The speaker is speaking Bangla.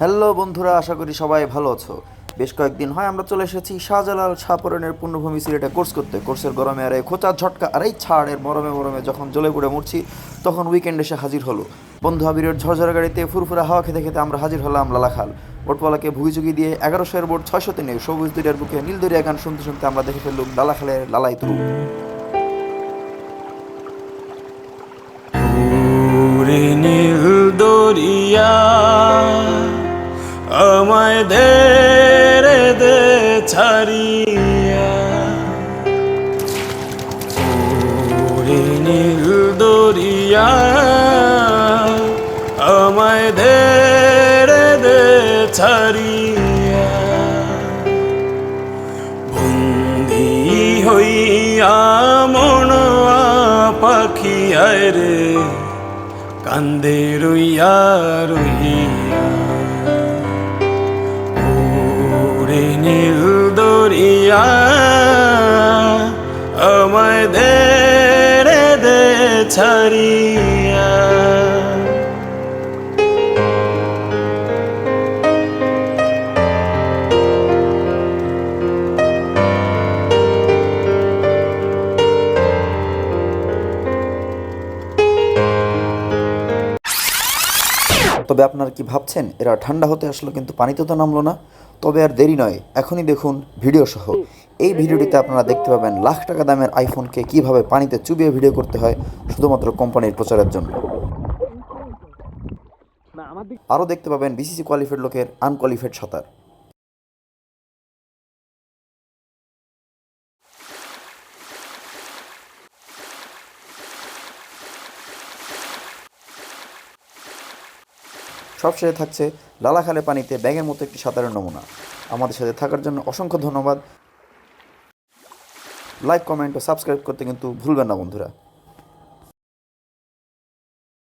হ্যালো বন্ধুরা, আশা করি সবাই ভালো আছো। বেশ কয়েকদিন হয় আমরা চলে এসেছি শাহজালাল শাহপরণের পূর্ণভূমি সিলেটে কোর্স করতে। কোর্সের গরমে আর এই খোঁচা ঝটকা আর এই ছাড়ের মরমে মরমে যখন জ্বলে পুড়ে মরছি, তখন উইকেন্ড এসে হাজির হলো। বন্ধু আবিরের ঝরঝরা গাড়িতে ফুরফুরা হাওয়া খেতে খেতে আমরা হাজির হলাম লালাখাল। বোটওয়ালাকে ভুগিচুগি দিয়ে এগারোশো এর বোট, ছয়শো তিনে সবুজ দরিয়ার বুকে নীল দরিয়া গান শুনতে শুনতে আমরা দেখে ফেললুম লালাখালের লালাই তুরু নীল দরিয়া দে রে দরিয়া আমায় দে রে বন্দি হইয়া মন পাখি কান্দে রইয়া রইয়া দরিয়া আমায় দে রে দে ছাড়িয়া। তবে আপনারা কি ভাবছেন, এরা ঠান্ডা হতে আসলো কিন্তু পানিতে তো নামলো না? তবে আর দেরি নয়, এখনই দেখুন ভিডিও সহ। এই ভিডিওটিতে আপনারা দেখতে পাবেন লাখ টাকা দামের আইফোনকে কীভাবে পানিতে চুবিয়ে ভিডিও করতে হয়, শুধুমাত্র কোম্পানির প্রচারের জন্য। আরও দেখতে পাবেন বিসিসি কোয়ালিফাইড লোকের আনকোয়ালিফাইড সাঁতার। সবশেষে থাকছে লালাখালে পানিতে ব্যাঙের মতো একটি সাধারণ নমুনা। আমাদের সাথে থাকার জন্য অসংখ্য ধন্যবাদ। লাইক কমেন্ট ও সাবস্ক্রাইব করতে কিন্তু ভুলবেন না, বন্ধুরা।